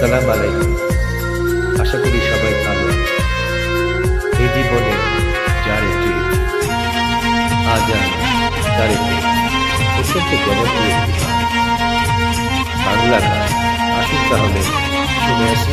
আসসালাম আলাইকুম। আশা করি সবাই ভালো। এই জীবনে যার একটি আজান তার একটি অত্যন্ত জনপ্রিয় বাংলা গান আসুন তাহলে শুনে আসি।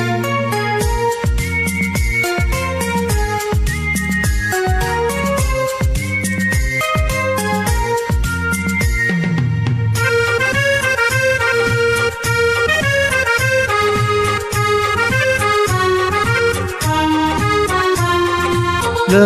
তুমি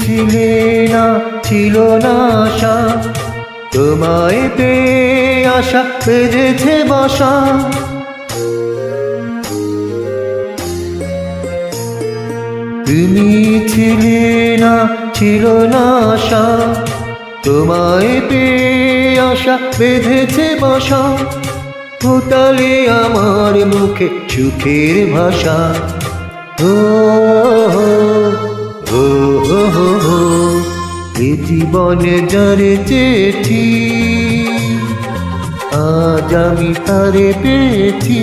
ছিলে না ছিল না আশা। তোমায় পেয়ে আশা বেজেছে বাসা। তুমি ছিলে না, ছিল না আশা। তোমায় পেয়ে আশা বেঁধেছে বাসা। ফোটালে আমার মুখে সুখের ভাষা। ও হো ও ও এ জীবনে যারে চেয়েছি, আজ আমি তারে পেয়েছি।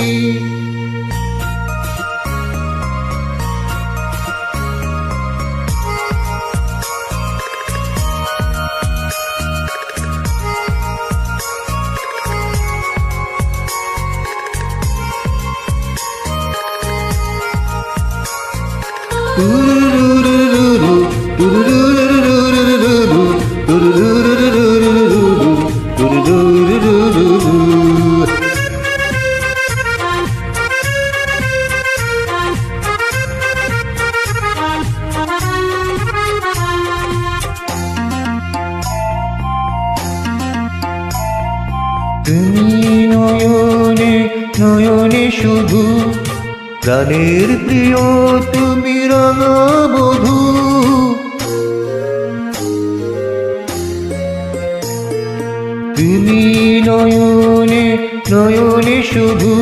তুমি নয়নে নয়নে শুধু প্রাণের প্রিয় তুমি রঙবধূ তুমি নয়নে নয়নে শুধু।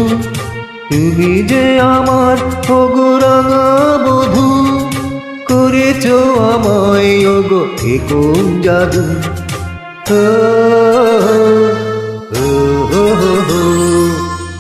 তুমি যে আমার বধু করেছ আমায়, ওগো, এ কোন জাদু?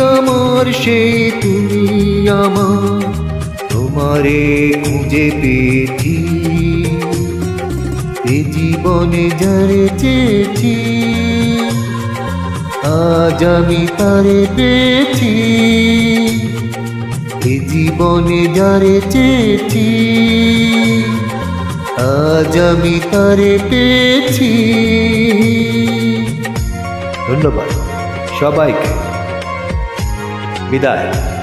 আমার সেই তুমি আমার, তোমারে খুঁজে পেয়েছি। এ জীবনে যারে চেয়েছি, আজ আমি তারে পেয়েছি। এ জীবনে যারে চেয়েছি, আজ আমি তারে পেয়েছি। ধন্যবাদ। সবাইকে বিদায়।